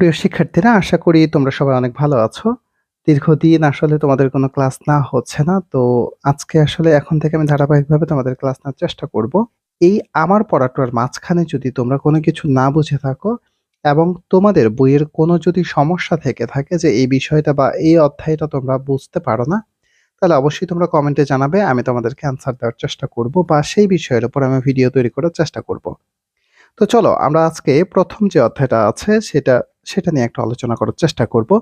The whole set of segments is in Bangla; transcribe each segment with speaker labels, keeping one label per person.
Speaker 1: প্রিয় শিক্ষার্থীরা আশা করি তোমরা সবাই অনেক ভালো আছো। দীর্ঘদিন আসলে তোমাদের কোনো ক্লাস না হচ্ছে না। তো আজকে আসলে এখন থেকে আমি ধারাবাহিকভাবে তোমাদের ক্লাস নেওয়ার চেষ্টা করব। এই আমার পড়াটার মাঝখানে যদি তোমরা কোনো কিছু না বুঝে থাকো এবং তোমাদের বইয়ের কোনো যদি সমস্যা থেকে থাকে যে এই বিষয়টা বা এই অধ্যায়টা তোমরা বুঝতে পারো না, তাহলে অবশ্যই তোমরা কমেন্টে জানাবে। আমি তোমাদেরকে অ্যান্সার দেওয়ার চেষ্টা করব বা সেই বিষয়ের উপর আমি ভিডিও তৈরি করার চেষ্টা করব। তো চলো আমরা আজকে প্রথম যে অধ্যায়টা আছে সেটা সেটা নিয়ে একটা আলোচনা করার চেষ্টা করব।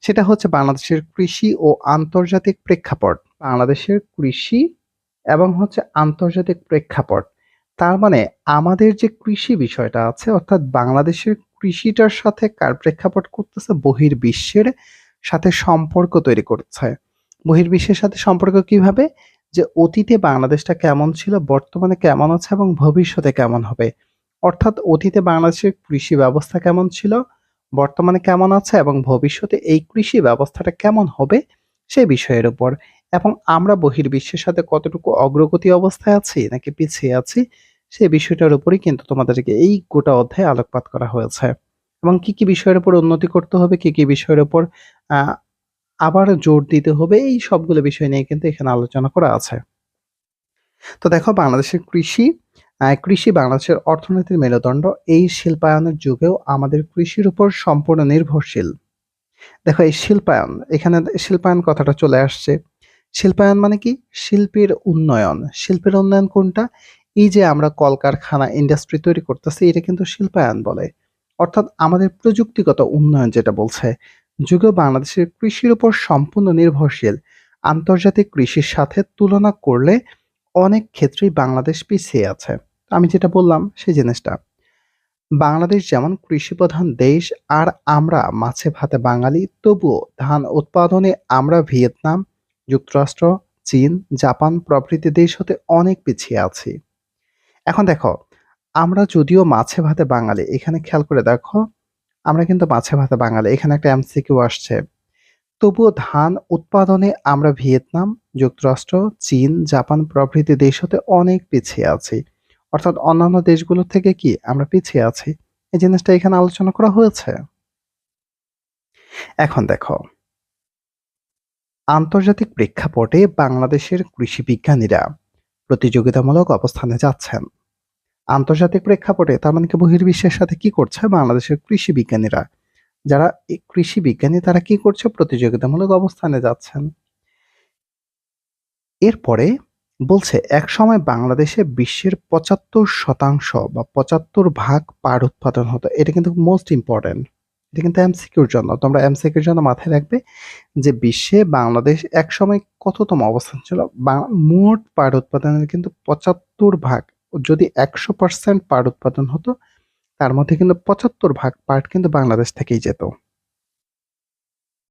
Speaker 1: সেটা হচ্ছে বাংলাদেশের কৃষি ও আন্তর্জাতিক প্রেক্ষাপট। বাংলাদেশের কৃষি এবং হচ্ছে আন্তর্জাতিক প্রেক্ষাপট। তার মানে আমাদের যে কৃষি বিষয়টা আছে অর্থাৎ বাংলাদেশের কৃষিটার সাথে কার প্রেক্ষাপট করতেছে বহির্বিশ্বের সাথে সম্পর্ক তৈরি করছে। বহির্বিশ্বের সাথে সম্পর্ক কীভাবে? যে অতীতে বাংলাদেশটা কেমন ছিল, বর্তমানে কেমন আছে এবং ভবিষ্যতে কেমন হবে। অর্থাৎ অতীতে বাংলাদেশের কৃষি ব্যবস্থা কেমন ছিল, বর্তমানে কেমন আছে এবং ভবিষ্যতে এই কৃষি ব্যবস্থাটা কেমন হবে সে বিষয়ের উপর। এবং আমরা বহির্বিশ্বের সাথে কতটুকু অগ্রগতি অবস্থায় আছি নাকি পিছিয়ে আছি সেই বিষয়টার উপরই কিন্তু তোমাদেরকে এই গোটা অধ্যায়ে আলোকপাত করা হয়েছে। এবং কি কি বিষয়ের উপর উন্নতি করতে হবে, কি কি বিষয়ের উপর আবার জোর দিতে হবে, এই সবগুলো বিষয় নিয়ে কিন্তু এখানে আলোচনা করা আছে। তো দেখো, বাংলাদেশের কৃষি কৃষি বাংলাদেশের অর্থনীতির মেরুদণ্ড এই শিল্পায়নের যুগেও আমাদের কৃষির উপর সম্পূর্ণ নির্ভরশীল। দেখো, এই শিল্পায়ন, এখানে শিল্পায়ন কথাটা চলে আসছে। শিল্পায়ন মানে কি? শিল্পের উন্নয়ন। শিল্পের উন্নয়ন কোনটা? এই যে আমরা কলকারখানা ইন্ডাস্ট্রি তৈরি করতেছি, এটা কিন্তু শিল্পায়ন বলে। অর্থাৎ আমাদের প্রযুক্তিগত উন্নয়ন যেটা বলছে যুগে বাংলাদেশের কৃষির উপর সম্পূর্ণ নির্ভরশীল। আন্তর্জাতিক কৃষির সাথে তুলনা করলে অনেক ক্ষেত্রেই বাংলাদেশ পিছিয়ে আছে। আমি যেটা বললাম, সেই জিনিসটা। বাংলাদেশ যেমন কৃষিপ্রধান দেশ আর আমরা মাছে ভাতে বাঙালি, তবুও ধান উৎপাদনে আমরা ভিয়েতনাম, যুক্তরাষ্ট্র, চীন, জাপান প্রভৃতি দেশ হতে অনেক পিছিয়ে আছি। এখন দেখো, আমরা যদিও মাছে ভাতে বাঙালি, এখানে খেয়াল করে দেখো, আমরা কিন্তু মাছে ভাতে বাঙালি, এখানে একটা এমসিকিউ আসছে। তবুও ধান উৎপাদনে আমরা ভিয়েতনাম যুক্তরাষ্ট্র, চীন, জাপান প্রভৃতি দেশ হতে অনেক পিছিয়ে আছি। অর্থাৎ অন্যান্য দেশগুলো থেকে কি আমরা পিছিয়ে আছি? এই জিনিসটা এখানে আলোচনা করা হয়েছে। এখন দেখো। আন্তর্জাতিক প্রেক্ষাপটে বাংলাদেশের কৃষি বিজ্ঞানীরা প্রতিযোগিতামূলক অবস্থানে যাচ্ছেন। আন্তর্জাতিক প্রেক্ষাপটে তার মানে কি বহির্বিশ্বের সাথে কি করছে বাংলাদেশের কৃষি বিজ্ঞানীরা? যারা কৃষি বিজ্ঞানী তারা কি করছে? প্রতিযোগিতামূলক অবস্থানে যাচ্ছেন। এরপরে বলছে, একসময় বাংলাদেশে বিশ্বের পঁচাত্তর শতাংশ বা পঁচাত্তর ভাগ পাট উৎপাদন হতো। এটা কিন্তু মোস্ট ইম্পর্টেন্ট এটা কিন্তু এমসিকিউর জন্য। তোমরা এমসিকিউর জন্য মাথায় রাখবে যে বিশ্বে বাংলাদেশ একসময় কততম অবস্থান ছিল? মোট পাট উৎপাদনের কিন্তু পঁচাত্তর ভাগ। যদি একশো পার্সেন্ট পাট উৎপাদন হতো, তার মধ্যে কিন্তু পঁচাত্তর ভাগ পাট কিন্তু বাংলাদেশ থেকেই যেত।